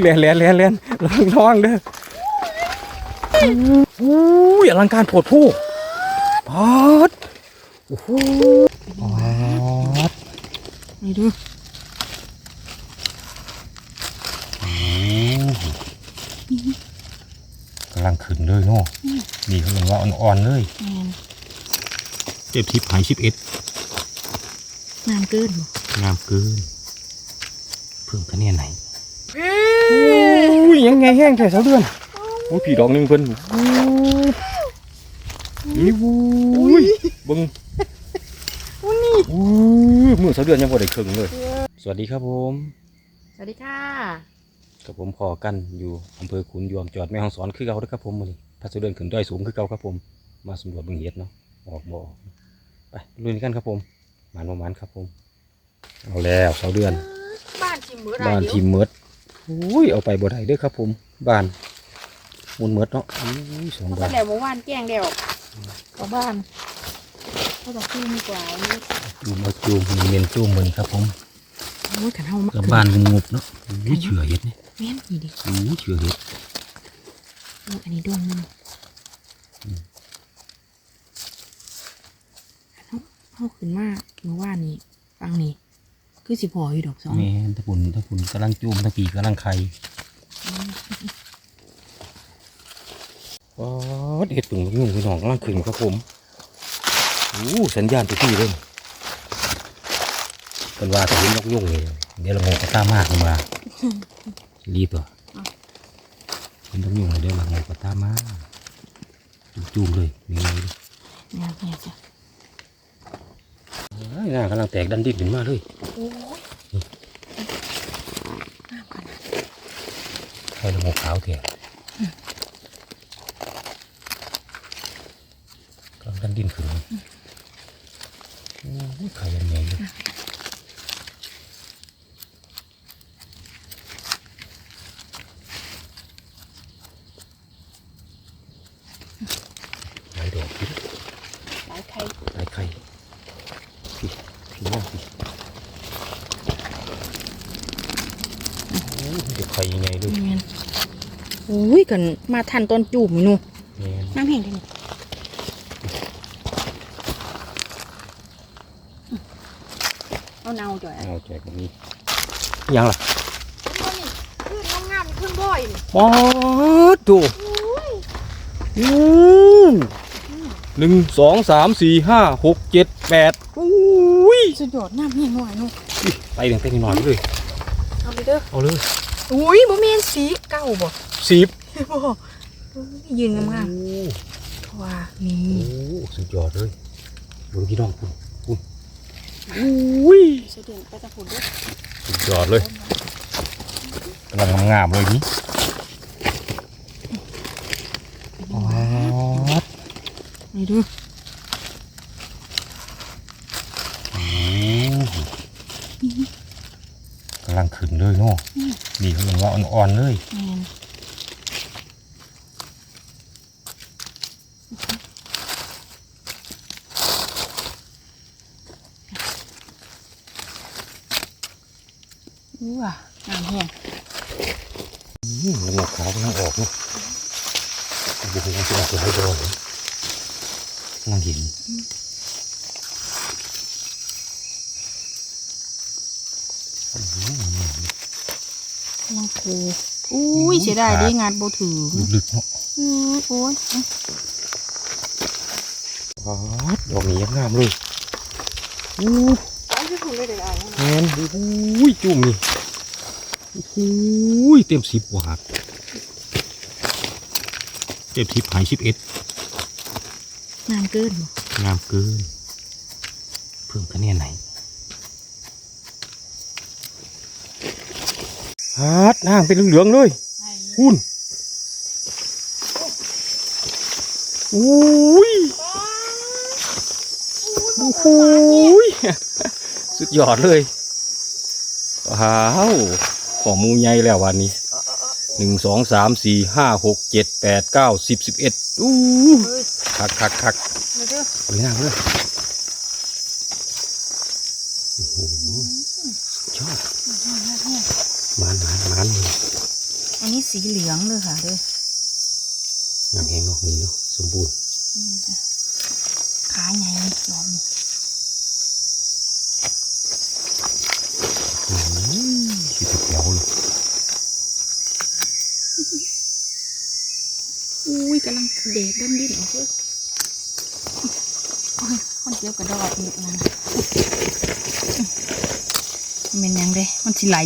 เลียนเลียนเลียนเลียนระวังระวังเด้ออู้ยอลังการโผดผู้พอดโอ้โหพอดนี่ดูกำลังขึ้นเลยเนาะนี่เขาเรียกว่าอ่อนๆเลยแมนเจ็บทิพหายชิบเอ็ดน้ำเกินบ่งามเกินเพิ่มคะแนนไหน อุ้ยยังไงแห้งแค่สาเดือนโอ้ยผีดอกหนึ่งเพิ่นนี่วุ้ยเบึงอุ้ยมือสาเดือนยังพอได้ครึ่งเลย สวัสดีครับผม สวัสดีค่ะกับผมพอกันอยู่อำเภอขุนยวมจอดแม่ห้องสอนคือเก่าเด้อครับผมมื้อนี้พัสดุเดินขึ้นด้อยสูงคือเก่าครับผม มาสำรวจเบิ่งเห็ดเนาะออกบ่ออกไปลุยกันครับผมหมานบ่หมานครับผม เอาแล้วเสาเดือน บ้านชิมมือไรบ้านเดียวทีมเมิด อุ้ยเอาไปบ่ได้เด้อครับ ผมบ้านมุนเมิดเนาะอุ้ยสองเขาบาทเดี๋ยวเมื่อวานแกล้งเดียวกับบ้านเขาบอกขึ้นดีกว่าอันนี้จูมเอาจูมมีเมนจูมมือนี้ครับ ผมโอ้ยขันเฮามากับบ้านงบๆเนาะอุ้ยเฉื่อเห็ดนี่แม่นนี่ดิอุ้ยเฉื่อเห็ดอันนี้ดวงหนึงเฮาเฮาขึ้นมาเมื่อวานนี้ฟังนี่ คือสิพออยู่ดอกสองแม่นตะปุ่นตะปุ่นกำลังจูมตะกี้กำลังไข่อ๋อเห็ดปึ่งยุ่งพี่น้องกำลังขึ้นครับผมอู้สัญญาณตัวที่เลยเป็นว่าถ้าเห็นนกยุ่งนี่เดี๋ยวเราโงงก็ตามมากขึ้นมารีบตัวเห็นนกยุ่งเลยเดี๋ยวเราโงงก็ตามมาจูมๆเลยนี่เลยงานเนี่ยจ้ะ หน้ากำลังแตกดันดิบขึ้นมาเลยโอ้ยน้ำขนาดใครลงกขาวเถี่ยกำลังดันดินขึ้นโอ้ยไข่ยังไงเลยหลายดอกพี่ หลายไข่ หลายไข่พี่พี่น้องพี่โอ้ยเด็กไข่ยังไงเลย แม่น โอ้ยกันมาทันตอนจูบนี่หนูแม่นน้ำแห้งได้นี่เอาเนาจ่อยเอาใจตรงนี้ยังล่ะขึ้นงามๆขึ้นบ่อยนี่ป๊อดดูอืมหนึ่งสองสามสี่ห้าหกเจ็ดแปดอุ้ยสุดยอดน้ำแห้งหน่อยหนูไปเพียงแค่นี้หน่อยเลยเอาไปเด้อเอาเลยอุ้ยบ่แม่นสีเก่าบ่สิ บบ่ยืนงามโอ้ๆเพราะว่านี่โหสุดยอดเลยดูพี่น้องคุณคุณอุ้ยเสด็จไปตะพุ่นเด้อสุดยอดเลยกำลังงามๆเลยนี่ป๊อดนี่ดูอืมกำลังขึ้นเลยเนาะนี่เขาเรียกว่าอ่อนๆเลย อู้ว่ะน้ำแห้งอืมแล้วงอกขาวกำลังออกเนาะบุกมันจะออกหลายดอกเลยกำลังเห็นยังคูอุ้ยเสียดายเดิงานบ่ถือลึกๆเนาะอือโอ้ยอ๋อดอกนี้ยังงามเลยอู้เอาที่คุณเลยเดี๋ยวเอา แมนอุ้ยจุ่มนี่อุ้ยเต็มสิบวาดเต็มสิบหายสิบเอ็ดน้ำเกินบ่งามเกิน เพิ่มคะแนนไหนฮาดน้ำเป็นเหลืองๆเลยคุณอุ้ยโอ้โหย สุดยอดเลยว้าวของมูใหญ่แล้ววันนี้หนึ่งสองสามสี่ห้าหกเจ็ดแปดเก้าสิบสิบเอ็ดอู้เฮ้ยคักคักคักเดี๋ยวเด้อสวยงามเลยโอ้โหชอบน้ำแห้งหมานหมานหมานเลยนอันนี้สีเหลืองเลยค่ะเด้อน้ำแห้งเนาะมือเนาะสมบูรณ์นี่จ้ะขาใหญ่ดอกนี่ ที่ติดเดียวเลย อุ้ ยกำลังเด็กด้นดิ้นออกเลยโอ้ยคนเดียวกระดอกอีกแล้วนะมันเป็นยังเด้มันสิไหล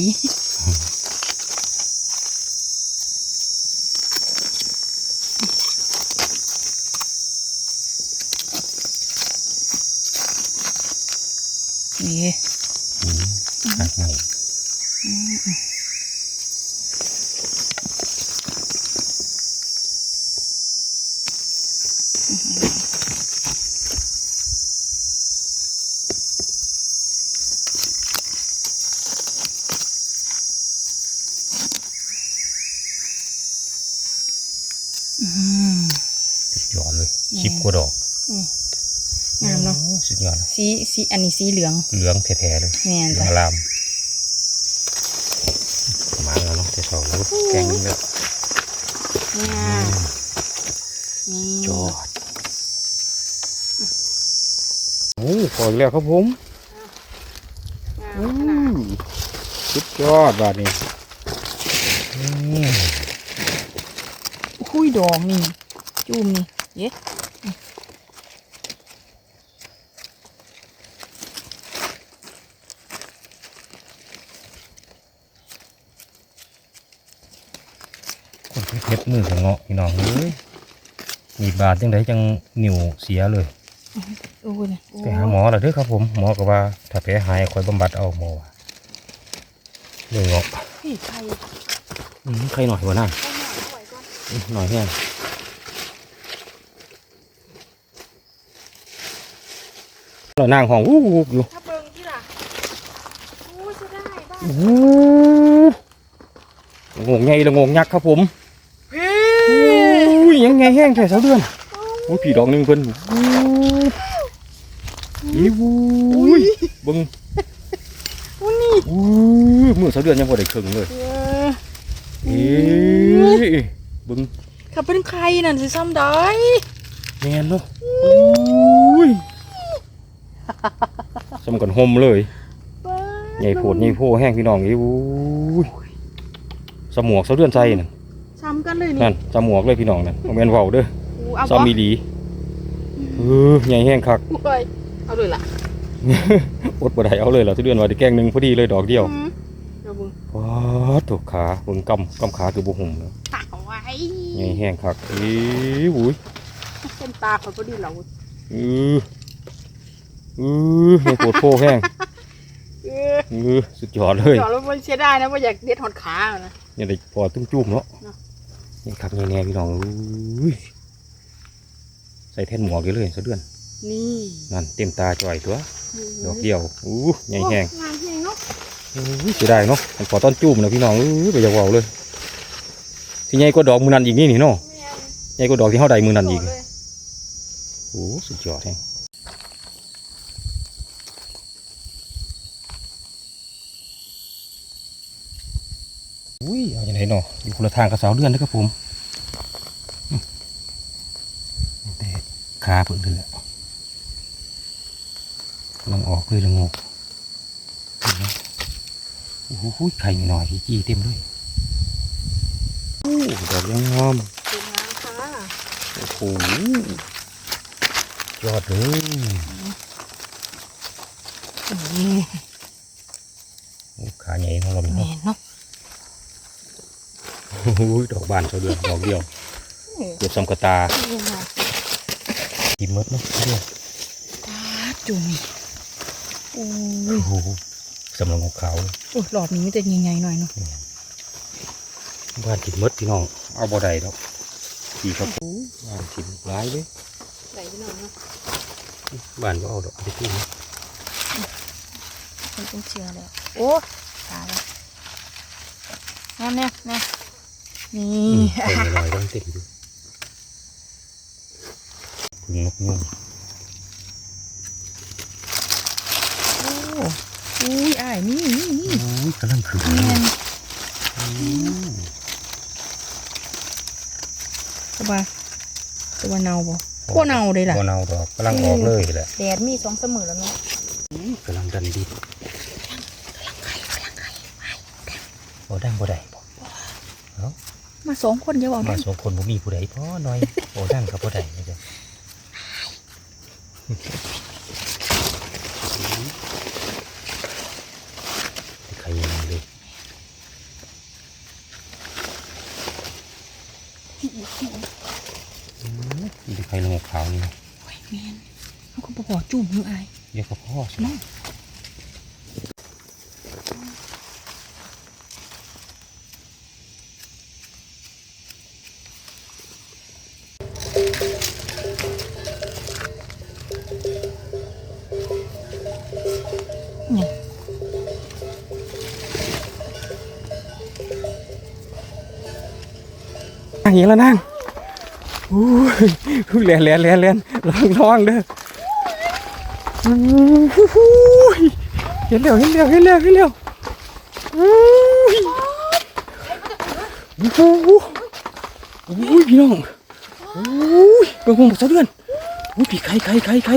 นี่ หักใหม่ อืม ติดยอดเลย อืม ชิบกว่าดอก งามเนาะ โอ้ สุดยอดเลยสีสีอันนี้สีเหลือง เหลืองแท้ๆเลยแม่นเหลืองจ้ะอลามประมาณแล้วเนาะแต่เช้าแล้วก็แกงนึงแล้วนี่นี่จอดโอ้พออีกแล้วครับผมงามอืขนาดมสุดยอดบาดนี้อืมคุยดอกนี่จุ่มนี่เย้ค นเพชรมือของเงาะพี่น้องเอ้ยมีบาดจังไดจังนิ้วเสียเลยโอ้ยเนี่ยโอ้ไปหาหมอแล้วเด้อครับผมหมอก็ว่า ถ้าแผลหายคอยบำบัดเอาหมอว่าเรื่องเงาะพี่ใครอืมใครหน่อยวะน่าเอาหน่อยเอาไว้ก่อนอืมหน่อยแห้งเรานั่งห้องวูบอยู่ถ้าเบิ่งที่ล่ะโอ้ยจะได้บ้างวูบงงไงละงงยักษ์ครับผมเฮ้อุ้ยยั งไงแห้งแค่สาวเดือนโอ้ยผีดอกหนึ่งเพิ่นวูบอีวูยเบึงอุ้ยนี่วูยมือสาวเดือนยังบ่ได้ครึ่งเลยเออเอ้ยเบึงขับเป็นใครนั่นสิซ้ำได้แมนเนาะอุ้ยสมกันห่มเลยบ้าใหญ่โพดใหญ่โพแห้งพี่น้องอีวูยสมวกสาวเดือนใจนั่นซ้ำ กันเลยนี่นั่นสมวกเลยพี่น้องนั่นบ่แม่นเว้าเด้ออู้เอาซ้ำบ่มีหลีเออใหญ่แห้งคัก โอ้ยเอาเลยล่ะอดบ่ได้เอาเลยเหรอทุเดือนว่าได้แกงหนึงพอดีเลยดอกเดียวอืมเดี๋ยวเบิ่งว้าถูกขาเบิ่งกำกำขาคือบ่หุ่มเนาะเอาไว้ใหญ่แห้งคักอีวุ้ยเป็นตาเขาพอดีเราเออเออใหญ่โพดโพแห้งเออเออสุดยอดเลยเดี๋ยวเราไม่เสียดายนะว่าอยากเด็ดหอดขาเอานะยังได้พอตุ้มจุ่มเนาะเนาะ นี่คักแน่ๆพี่น้องอุ้ยใส่แท่นหมวกอยู่เลยสะเดือนนี่นั่นเต็มตาจ่อยตัวดอกเดียวอู้ใหญ่แห้งโอ้งานแห้งเนาะอู้เสียดายเนาะมันขอต้นจุ่มนะพี่น้องอู้ไปอยากเว้าเลยสิใหญ่กว่าดอกมือนันอีกนี่นี่เนาะแม่นใหญ่กว่าดอกที่เฮาใดมือนันอีกเลยโอ้สุดยอดแฮง อุ้ยเอาอย่างไรเนาะอยู่คนละทางกับสาวเดือนนะครับผมแต่ขาเปิดเลยหลังออกเลยละงกโอ้โหไข่หน่อยจี้เต็มเลยโอ้ดอกยังงามสวยงามค่ะโอ้โหยอดเลย นี่ โอ้ขาใหญ่ของเรา แม่ เนาะ นเนาะ โอ้โหดอกบานเสาเดือนดอกเดียวเออเกือบสำกระตาเยี่ยมมากกินมดเนาะเดียวตาจุ่มโอ้โอ้ยโหสำหรับของเขาเลยโอ้ยหลอดนี้มันจะใหญ่ๆหน่อยเนาะบ้านกินมดพี่น้อง เอาบ่ได้ดอกขี่ครับบ้านกินร้ายเลยใส่ไปหน่อยเนาะบ้านก็เอาดอกไปกินนะมันเป็นเชื้อแล้วโอ้ตายแล้วแน่แน่แน่ นี่อืมเต็มลอยต้องเต็มอยู่พึ่งนกยุ่งโอ้อุ้ยอ้ายนี่นี่นี่โอ้ยกำลังขึ้นแม่นอืมตัวตัวเนาบ่พวกเนาเลยล่ะบ่เนาดอกกำลังออกเลยแหละแดดมีสองเสมอแล้วเนาะกำลังดันดีบ่ดังบ่ได้บ่เอ้า มาสองคนเยอะเอามาได้สองคนบ่มีผู้ใดพอหน่อยบ่ดังก็บ่ได้นะจ๊ะใครยังเลยมีใครลงขาวนี่นะโอ้ยแมนเขาก็บ่พอจุ่มมืออายเรียกว่าพ่อใช่ไหม เห็นแล้วนั่งอู้เลียนเลียนเลียนเลียนร้องร้องเด้อเห็นเร็วเห็นเร็วเห็นเร็วเห็นเร็วโอ้โหโอ้ยพี่น้องโอ้ยเบิ่งหงสะเดือนโอ้ยพี่ใครใครใครใคร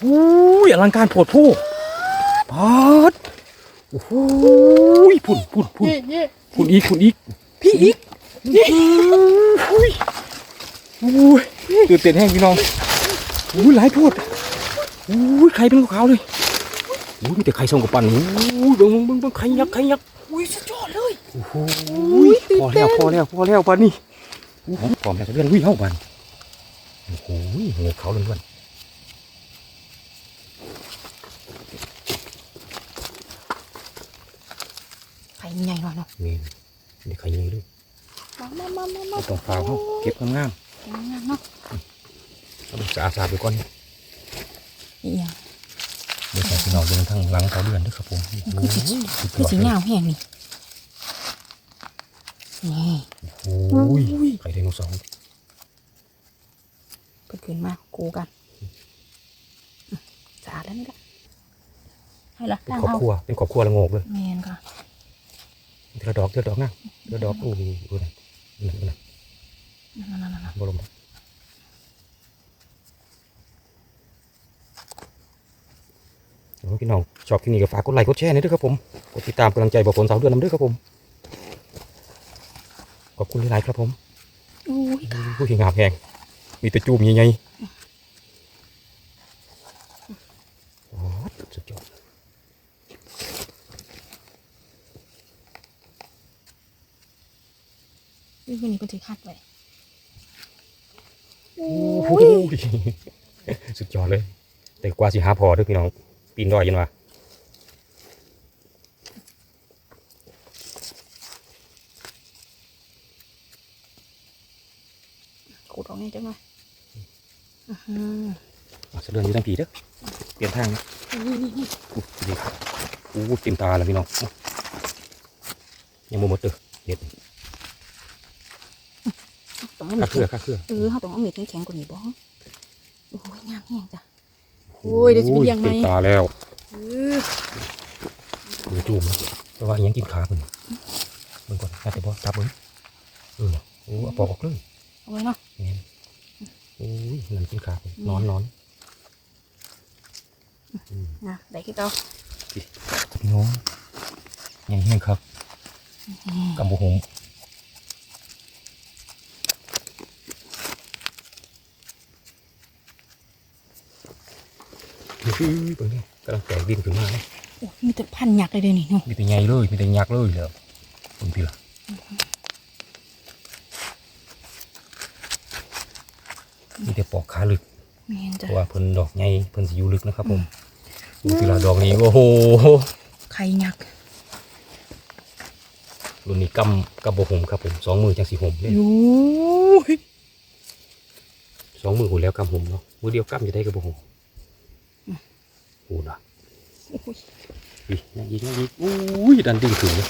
โอ้ยอลังการโผดผู้ปอด อ้โหพุ่นพุ่นพุ่นคุณอีกคุณอีกพี่อีกอุ้ยอุ้ยตื่นเต้นแห้งพี่น้องอุ้ยหลายโพดอุ้ยไข่เป็นขาวๆเลยอุ้ยมีแต่ไข่ส่งกับปั่นอุ้ยเบิ่งเบิ่งเบิ่งเบิ่งไข่ยักษ์ไข่ยักษ์อุ้ยสุดยอดเลยโอ้โหพอแล้วพอแล้วพอแล้วปานนี้โอ้โหพร้อมแล้วจะเลื่อนวิ่งเข้าปานโอ้โหหัวเขาล้วนไใหญ่หน่อยเนาะๆนี่นี่ไข่ยังเลยมามามามามาเอาต้องฟาวเขาเก็บงามงามเนาะๆเอาสะอาดๆไปก่อนอีหยังเดี๋ยวใส่พี่น้องเดินทางหลังเขาเดือนด้วยครับผมโอ้โหสุดยคืออดสีเลยเงาแห้งนี่นี่โอ้ยไข่ไดโนเสาร์เพิ่นขึ้นมากูกันอืมสะอาดแล้วนี่ละให้ละเป็นตั้งครอบเอาครัวเป็นครอบครัวละโงกเลย แมนค่ะ เดือดดอกเดือดดอกนะเดือดดอกโอ้ยดูนะนั่นนั่นนั่นนั่นนั่นนั่นบรมโอ้ยพี่น้องชอบคลิปนี้ก็ฝากกดไลค์กดแชร์หน่อยด้วยครับผมกดติดตามกำลังใจบอกผลสาวเดือนน้ำด้วยครับผม ขอบคุณหลายๆครับผมอุ้ยค่ะผู้ที่งามแหงมีแต่จูมใหญ่ๆอ๋อสุดยอด นี่คือนี่เพิ่นถือคัดไว้โอ้โหสุดยอดเลย แต่กว่าสิหาพอเด้วยพี่น้อง ปีนดอยยันวะขูดออกนี่จังเลยอือหืออะเสะเดือนอยู่ทางผีเด้อเปลี่ยนทางนะนี่นี่นี่อู้ดีครับอู้เต็มตาแล้วพี่น้องอู้ยังบ่หมดเด้อเห็ด ต้องเอาข้ามีดเครือข้าเครือเออเขาต้องเอามีดแข็งๆกว่านี้บ้องโอ้ยงามแห้งจ้ะโอ้ยเดี๋ยวสิไปเลี้ยงไหมเต็มตาแล้วเออดูจูมนะแต่ว่าอิหยังกินขาเพิ่นเบิ่งก่อนน่าจะบ่จับเบิ่งเออโอ้เอาปอกออกเลยเอาไว้เนาะแม่นโอ้ยนั่นกินขาเพิ่นนอนนอนอืมนะได้คือเก่าพี่น้องใหญ่แห้งครับกำบหง อื้อหือเบิ่งนี่กำลังแตกดินขึ้นมาเลยโอ้ยมีแต่พันหยักเลยเดี๋ยวนี้เนาะมีแต่ใหญ่เลยมีแต่ยักษ์เลยแล้วคุณพี่ล่ะมีแต่ปอกขาลึกแม่นเพจ้ะราะว่าเพิ่นดอกใหญ่เพิ่นสิอยู่ลึกนะครับ ผมคุณพี่ล่ะดอกนี้โอ้โหไข่หยักรุ่นนี้กำกำบหมครับผมสองมือจังสีหมเลยอยู่สองมือหูแล้วกำหมเนาะมือเดียวกำจะได้กระบหม โอ้นะโอ้ยอีนั่นอีกนั่นอีกอุ้ยดันดิ่งถึงเลย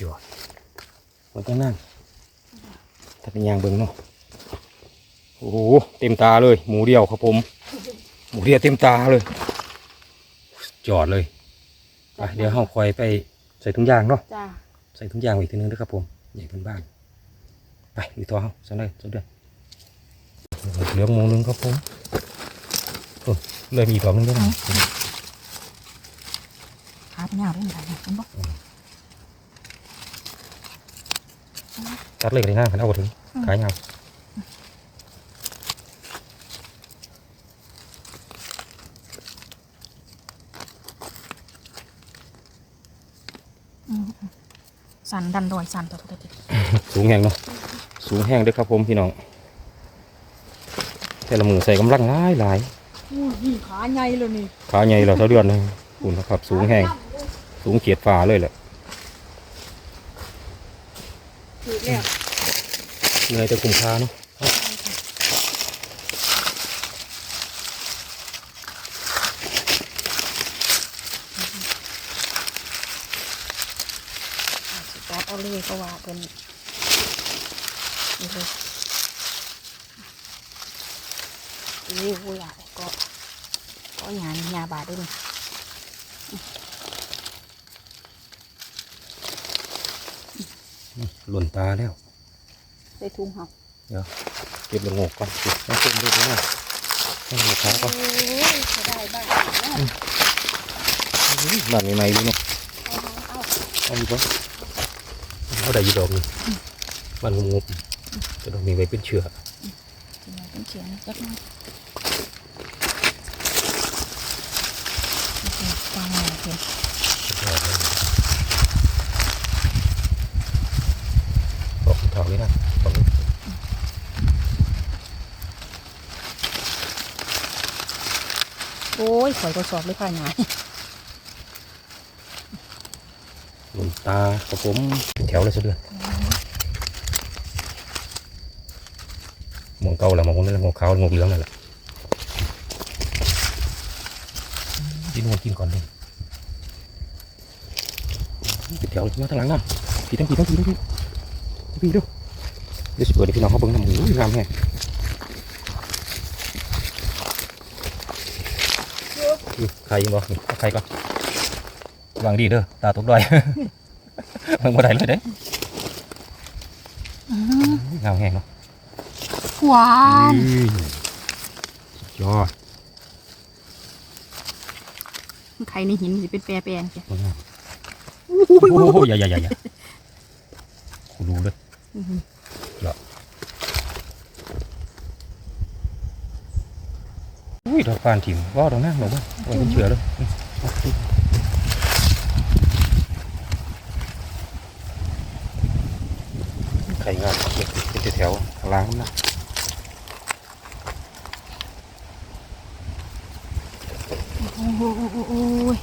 จอดมันต้องนั่งถ้าเป็นยางเบิ่งเนาะโอ้โหเต็มตาเลย หมูเดียวครับผม หมูเดียวเต็มตาเลย จอดเลยไปเดี๋ยวห้องคอยไปใส่ถุงยางเนาะจ้าใส่ถุงยางไว้อีกทีนึงนะครับผมใหญ่เป็นบ้านไปดูตัวเขาสักหน่อยสักเดือนเหลืองโมงหนึงครับผมโอ้เลยมีอีกดอกหนึงด้วยนะขาเป็นยาวได้ไหมเห็นบ่ ตัดเลยกันเลยนะขันเอาไปถึงขายยาวอืมสันดันดอยสันตัวตัวตัวสูงแห้งเนาะสูงแห้งเด้วยครับผมพี่น้องแต่ละมือใส่กำลังหลายหลายอู้ยขาใหญ่เลยนี่ขาใหญ่เราเท่าเดือนเลยคุณนะครับ สูงแห้งสูงเขียดฟ้าเลยแหละ ถือแล้ว เหนื่อยแต่คุ้มค่าเนาะสุดยอดเอาเลยเพราะว่าเป็นนี่เลยอู้หูอยากก็ก็หยาหยาบาดด้วยนี่หล่นตาแล้ว ใส่ถุงเห่าเก็บละโงกก่อนเก็บน้ำส้มด้วยนะให้หัวขาก่อนโอ้ยจะได้บ้างเนาะบ้านใหม่ๆเลยเนาะเอาเอาเอาอยู่ปะเอาได้อยี่ดอกนี่บ้านงบๆแต่ดอกนี้ไว้เป็นเชื้อกินมาเป็นเขียนจักหน่อยโอเคฟังหน่อยเพียบอกคุณทองเลยนะบอกเล ยโอ้ยข่อยก็สอบเลยค่ะหยาหล่นตากับผมแถวเลยซะเดือนหมองเก่าและหมองคนนั้นละมองขาวมองเหลืองนั่นแหละกินหัวกินก่อนเลยเป็นแถวมาทางหลังนะพี่ทั้งพี่ทั้งพี่ทั้งพี่พี่ดูเดี๋ยวสิเปิดให้พี่น้องเขาเบิ่งน้ำหมูงามแฮะ นี่ใครยิงบ่นี่เอาใครก่อนวางดีเด้อตาตกดอย มันบ่ได้เลยเด้อืมงามแห้งเนาะหวานอุ้ยสุดยอดไข่ในหินสิเป็นแปรแปรนแกโอ้โหอย่าอย่าอย่าอย่ากูรู้เลย อื้อหือ อุ้ย ดอกฟานถิ่มว่าดอกนั่งดอกว่าว่าเป็นเชือเลยอืมเอาสิไข่งามเป็นแถวๆข้างล่างนะ โอ้โหโอ้โหโอ้ย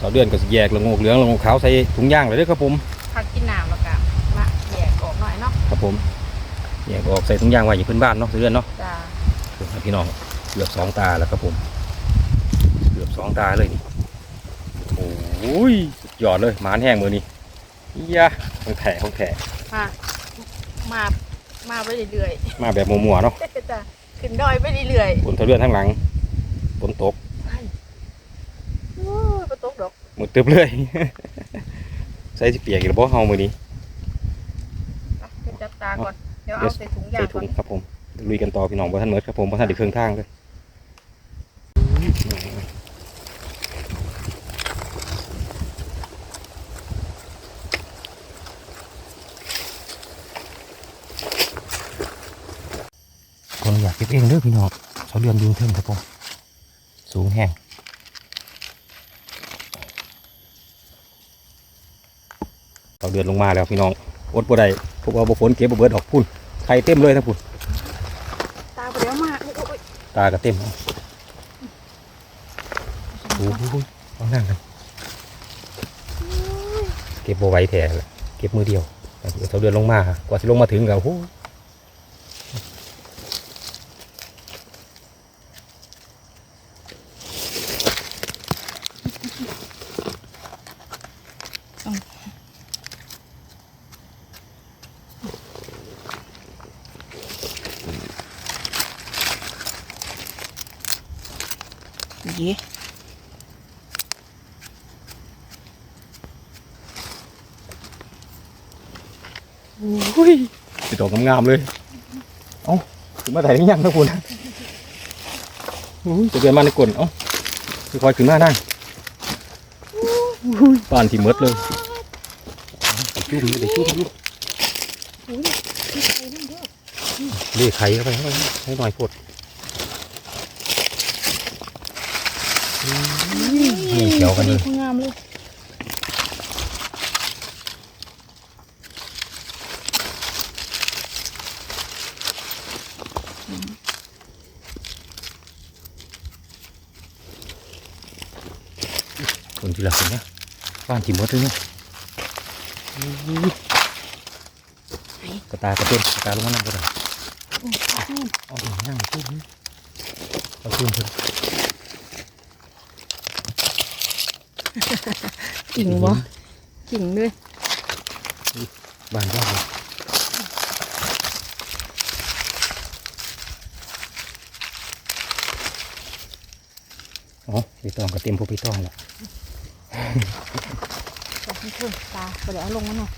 ต่อ เดือนก็สิแยกละโงกเหลืองละโงกขาวใส่ถุงย่างเลยเด้อครับผมพักกินน้ำแล้วก็มาแยกออกหน่อยเนาะครับผมแยกออกใส่ถุงย่างไว้อยู่พื้นบ้านเนาะต่อเดือนเนาะจ้าพี่น้องเกือบสองตาแล้วครับผมเกือบสองตาเลยนี่โอ้ยสุดยอดเลยหมานแห้งมือนี่ยะของแถของแถมามามาไปเรื่อยมาแบบมัวๆเนาะๆจ้าขึ้นดอยไปเรื่อยฝนทะเลื่อนทั้งหลังฝนตก ๆโอ้ยประตู ดอกหมดเต็มเลย ใส่สิเปียกอีกแล้วบ่เฮามือนี้ไปเดี๋ยวจับตาก่อน เดี๋ยวเอาใส่ถุงยาใส่งก่ถุอนงครับผมลุยกันต่อพี่น้องบ่ทันเมิดครับผมบ่ทันได้เครื่องทางเลยคนอยากเก็บเองเด้อพี่น้องเขาเรียนยืนเทิงครับผมสูงแห้ง เขาเดือนลงมาแล้วพี่น้องอดบ่ได้พวกเราบ่ฝนเก็บบ่เบิดออกพุ่นไข่เต็มเลยทั้งพุ่นตาไปแล้วมาโอ้ยโอ้ยตาก็เต็มโอ้โหเอานั่งกันเก็บโบไหว้แท้แหละเก็บมือเดียวเขาเดินลงมากว่าจะลงมาถึงกับโอ้โห เย่ โอ้ยติดดอก งามๆเลยเอ้าถึงมาไหนได้ยังนะคุณโอ้ยจะเดินมาในกลนเอ้าค่อยๆขึ้นมาได้โอ้ยป่านที่หมดเลยเอาจุ่มอยู่เดี๋ยวจุ่มอยู่โอ้ยมีใครนั่นเด้อเลี้ยไข่เข้าไปเข้าไปให้หน่อยพดนี่เขียวกันเลยพองามเลย คนที่หลักเนี่ย บ้านที่หมดเลยเนี่ยกระตากระต้นกระตาลงมานั่งก็ได้โอ้ยงามเอาไปนั่งจุ่มเอาจุ่มเพิ่นกิ่งวะกิ่งด้วยบ้านบ้านเลยอ๋อพี่ตองก็เต็มผู้พี่ตองแล้ว แต่ให้เพิ่มตาไปเดี๋ยวเอาลงมาหน่อย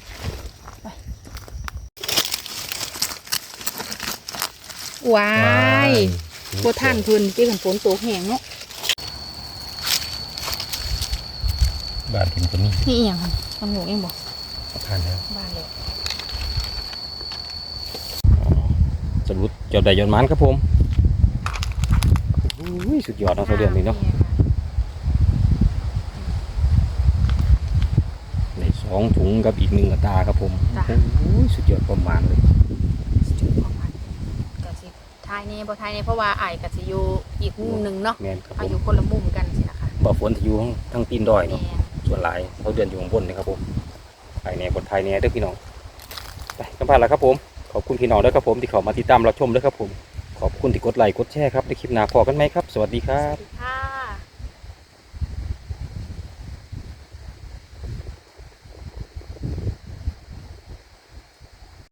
ไปว้ายบัท่านเพื้นที่กันฝนตกแห้งเนาะบ้านเห็นคนนี้นี่อีหยังค่ะทำหนูเองบอกผ่านแล้วบ้านเลยสรุปจบได้ยอดมันครับผมอุ้ยสุดยอดเนาะเขาเรียนนี่เนาะใน สองถุงกับอีกหนึ่งกระตาครับผมอุ้ยสุดยอดประมาณเลยจุดประมาณกะสิทายนี่บ่ทายนี่เพราะว่าไอ้ายกะสิอยู่อีกมุมหนึงเนาะแมนครับผอามยุคนละมุมกันสินะคะบ่ฝนที่อยู่ทั้งตีนดอยแม่เนาะส่วนหลายเขาเดือนอยู่ข้างบนนะครับผมภายในบนภายในเด้อพี่น้อง ไปกันผ่านแล้วครับผม ขอบคุณพี่น้องด้วยครับผมที่เขามาติดตามเราชมด้วยครับผม ขอบคุณที่กดไลค์กดแชร์ครับในคลิปหน้าพอกันไหมครับ สวัสดีครับสวัสดี